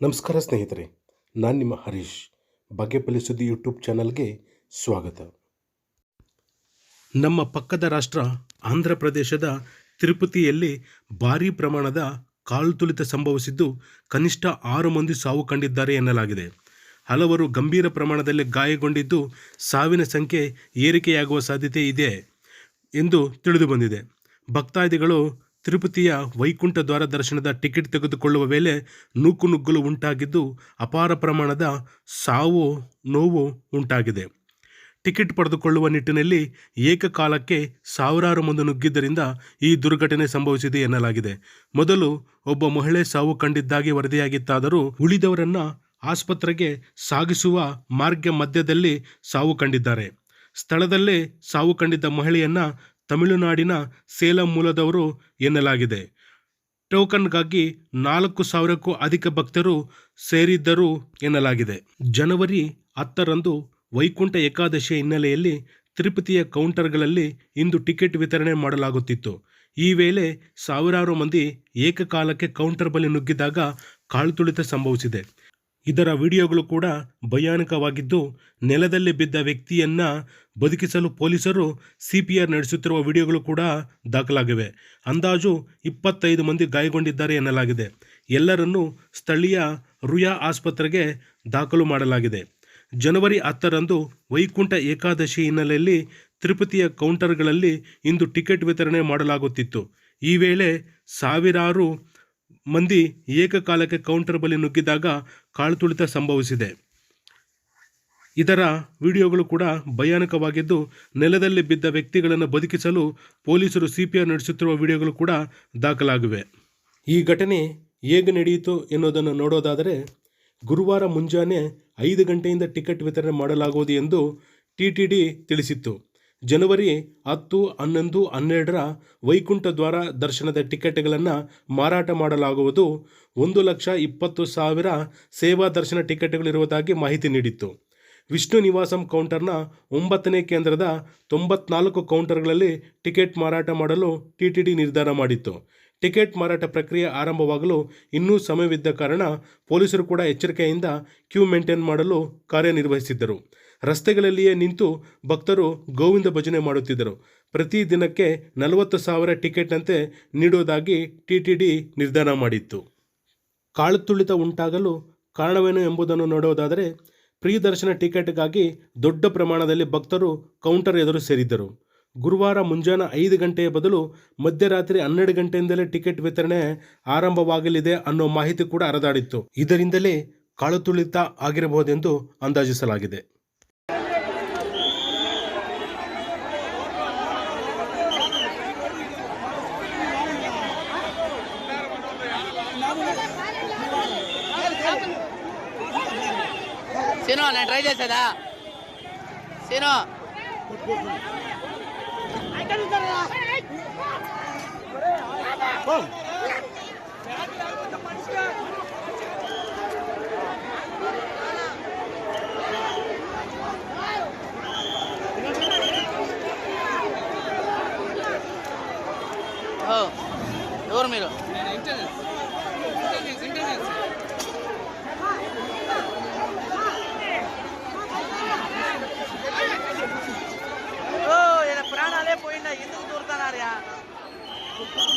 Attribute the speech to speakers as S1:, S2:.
S1: ನಮಸ್ಕಾರ ಸ್ನೇಹಿತರೆ, ನಾನು ನಿಮ್ಮ ಹರೀಶ್, ಬಗೆಪಲ್ಲಿ ಸುದ್ದಿ ಯೂಟ್ಯೂಬ್ ಚಾನಲ್ಗೆ ಸ್ವಾಗತ. ನಮ್ಮ ಪಕ್ಕದ ರಾಷ್ಟ್ರ ಆಂಧ್ರ ಪ್ರದೇಶದ ತಿರುಪತಿಯಲ್ಲಿ ಭಾರೀ ಪ್ರಮಾಣದ ಕಾಲು ತುಳಿತ ಸಂಭವಿಸಿದ್ದು ಕನಿಷ್ಠ ಆರು ಮಂದಿ ಸಾವು ಕಂಡಿದ್ದಾರೆ ಎನ್ನಲಾಗಿದೆ. ಹಲವರು ಗಂಭೀರ ಪ್ರಮಾಣದಲ್ಲಿ ಗಾಯಗೊಂಡಿದ್ದು ಸಾವಿನ ಸಂಖ್ಯೆ ಏರಿಕೆಯಾಗುವ ಸಾಧ್ಯತೆ ಇದೆ ಎಂದು ತಿಳಿದುಬಂದಿದೆ ಭಕ್ತಾದಿಗಳು ತಿರುಪತಿಯ ವೈಕುಂಠ ದ್ವಾರ ದರ್ಶನದ ಟಿಕೆಟ್ ತೆಗೆದುಕೊಳ್ಳುವ ವೇಳೆ ನೂಕುನುಗ್ಗಲು ಉಂಟಾಗಿದ್ದು ಅಪಾರ ಪ್ರಮಾಣದ ಸಾವು, ನೋವು ಉಂಟಾಗಿದೆ. ಟಿಕೆಟ್ ಪಡೆದುಕೊಳ್ಳುವ ನಿಟ್ಟಿನಲ್ಲಿ ಏಕಕಾಲಕ್ಕೆ ಸಾವಿರಾರು ಮಂದಿ ನುಗ್ಗಿದ್ದರಿಂದ ಈ ದುರ್ಘಟನೆ ಸಂಭವಿಸಿದೆ ಎನ್ನಲಾಗಿದೆ. ಮೊದಲು ಒಬ್ಬ ಮಹಿಳೆ ಸಾವು ಕಂಡಿದ್ದಾಗಿ ವರದಿಯಾಗಿತ್ತಾದರೂ ಉಳಿದವರನ್ನ ಆಸ್ಪತ್ರೆಗೆ ಸಾಗಿಸುವ ಮಾರ್ಗ ಮಧ್ಯದಲ್ಲಿ ಸಾವು ಕಂಡಿದ್ದಾರೆ. ಸ್ಥಳದಲ್ಲೇ ಸಾವು ಕಂಡಿದ್ದ ಮಹಿಳೆಯನ್ನ ತಮಿಳುನಾಡಿನ ಸೇಲಂ ಮೂಲದವರು ಎನ್ನಲಾಗಿದೆ. ಟೋಕನ್ಗಾಗಿ ನಾಲ್ಕು ಸಾವಿರಕ್ಕೂ ಅಧಿಕ ಭಕ್ತರು ಸೇರಿದ್ದರು ಎನ್ನಲಾಗಿದೆ. ಜನವರಿ ಹತ್ತರಂದು ವೈಕುಂಠ ಏಕಾದಶಿಯ ಹಿನ್ನೆಲೆಯಲ್ಲಿ ತಿರುಪತಿಯ ಕೌಂಟರ್ಗಳಲ್ಲಿ ಇಂದು ಟಿಕೆಟ್ ವಿತರಣೆ ಮಾಡಲಾಗುತ್ತಿತ್ತು. ಈ ವೇಳೆ ಸಾವಿರಾರು ಮಂದಿ ಏಕಕಾಲಕ್ಕೆ ಕೌಂಟರ್ ಬಳಿ ನುಗ್ಗಿದಾಗ ಕಾಳುತುಳಿತ ಸಂಭವಿಸಿದೆ. ಇದರ ವಿಡಿಯೋಗಳು ಕೂಡ ಭಯಾನಕವಾಗಿದ್ದು, ನೆಲದಲ್ಲಿ ಬಿದ್ದ ವ್ಯಕ್ತಿಯನ್ನ ಬದುಕಿಸಲು ಪೊಲೀಸರು ಸಿಪಿಆರ್ ನಡೆಸುತ್ತಿರುವ ವಿಡಿಯೋಗಳು ಕೂಡ ದಾಖಲಾಗಿವೆ. ಅಂದಾಜು ಇಪ್ಪತ್ತೈದು ಮಂದಿ ಗಾಯಗೊಂಡಿದ್ದಾರೆ ಎನ್ನಲಾಗಿದೆ. ಎಲ್ಲರನ್ನೂ ಸ್ಥಳೀಯ ರುಯಾ ಆಸ್ಪತ್ರೆಗೆ ದಾಖಲು ಮಾಡಲಾಗಿದೆ. ಜನವರಿ ಹತ್ತರಂದು ವೈಕುಂಠ ಏಕಾದಶಿ ಹಿನ್ನೆಲೆಯಲ್ಲಿ ತಿರುಪತಿಯ ಕೌಂಟರ್ಗಳಲ್ಲಿ ಇಂದು ಟಿಕೆಟ್ ವಿತರಣೆ ಮಾಡಲಾಗುತ್ತಿತ್ತು. ಈ ವೇಳೆ ಸಾವಿರಾರು ಮಂದಿ ಏಕಕಾಲಕ್ಕೆ ಕೌಂಟರ್ ಬಳಿ ನುಗ್ಗಿದಾಗ ಕಾಳುತುಳಿತ ಸಂಭವಿಸಿದೆ. ಇದರ ವಿಡಿಯೋಗಳು ಕೂಡ ಭಯಾನಕವಾಗಿದ್ದು, ನೆಲದಲ್ಲಿ ಬಿದ್ದ ವ್ಯಕ್ತಿಗಳನ್ನು ಬದುಕಿಸಲು ಪೊಲೀಸರು ಸಿಪಿಆರ್ ನಡೆಸುತ್ತಿರುವ ವಿಡಿಯೋಗಳು ಕೂಡ ದಾಖಲಾಗಿವೆ. ಈ ಘಟನೆ ಹೇಗೆ ನಡೆಯಿತು ಎನ್ನುವುದನ್ನು ನೋಡೋದಾದರೆ, ಗುರುವಾರ ಮುಂಜಾನೆ ಐದು ಗಂಟೆಯಿಂದ ಟಿಕೆಟ್ ವಿತರಣೆ ಮಾಡಲಾಗುವುದು ಎಂದು ಟಿ ಟಿ ಡಿ ತಿಳಿಸಿತ್ತು. ಜನವರಿ ಹತ್ತು, ಹನ್ನೊಂದು, ಹನ್ನೆರಡರ ವೈಕುಂಠ ದ್ವಾರ ದರ್ಶನದ ಟಿಕೆಟ್ಗಳನ್ನು ಮಾರಾಟ ಮಾಡಲಾಗುವುದು. ಒಂದು ಲಕ್ಷ ಇಪ್ಪತ್ತು ಸಾವಿರ ಸೇವಾ ದರ್ಶನ ಟಿಕೆಟ್ಗಳಿರುವುದಾಗಿ ಮಾಹಿತಿ ನೀಡಿತ್ತು. ವಿಷ್ಣು ನಿವಾಸಂ ಕೌಂಟರ್ನ ಒಂಬತ್ತನೇ ಕೇಂದ್ರದ ತೊಂಬತ್ನಾಲ್ಕು ಕೌಂಟರ್ಗಳಲ್ಲಿ ಟಿಕೆಟ್ ಮಾರಾಟ ಮಾಡಲು ಟಿಟಿಡಿ ನಿರ್ಧಾರ ಮಾಡಿತ್ತು. ಟಿಕೆಟ್ ಮಾರಾಟ ಪ್ರಕ್ರಿಯೆ ಆರಂಭವಾಗಲು ಇನ್ನೂ ಸಮಯವಿದ್ದ ಕಾರಣ ಪೊಲೀಸರು ಕೂಡ ಎಚ್ಚರಿಕೆಯಿಂದ ಕ್ಯೂ ಮೇಂಟೈನ್ ಮಾಡಲು ಕಾರ್ಯನಿರ್ವಹಿಸಿದ್ದರು. ರಸ್ತೆಗಳಲ್ಲಿಯೇ ನಿಂತು ಭಕ್ತರು ಗೋವಿಂದ ಭಜನೆ ಮಾಡುತ್ತಿದ್ದರು. ಪ್ರತಿ ದಿನಕ್ಕೆ ನಲವತ್ತು ಸಾವಿರ ಟಿಕೆಟ್ನಂತೆ ನೀಡುವುದಾಗಿ ಟಿಟಿಡಿ ನಿರ್ಧಾರ ಮಾಡಿತ್ತು. ಕಾಳುತುಳಿತ ಉಂಟಾಗಲು ಕಾರಣವೇನು ಎಂಬುದನ್ನು ನೋಡುವುದಾದರೆ ಪ್ರಿಯದರ್ಶನ ದರ್ಶನ ಟಿಕೆಟ್ಗಾಗಿ ದೊಡ್ಡ ಪ್ರಮಾಣದಲ್ಲಿ ಭಕ್ತರು ಕೌಂಟರ್ ಎದುರು ಸೇರಿದ್ದರು. ಗುರುವಾರ ಮುಂಜಾನೆ ಐದು ಗಂಟೆಯ ಬದಲು ಮಧ್ಯರಾತ್ರಿ ಹನ್ನೆರಡು ಗಂಟೆಯಿಂದಲೇ ಟಿಕೆಟ್ ವಿತರಣೆ ಆರಂಭವಾಗಲಿದೆ ಅನ್ನೋ ಮಾಹಿತಿ ಕೂಡ ಹರಿದಾಡಿತ್ತು. ಇದರಿಂದಲೇ ಕಾಳುತುಳಿತ ಆಗಿರಬಹುದೆಂದು ಅಂದಾಜಿಸಲಾಗಿದೆ.
S2: సీను నేను ట్రై చేసేదా సీను Thank you.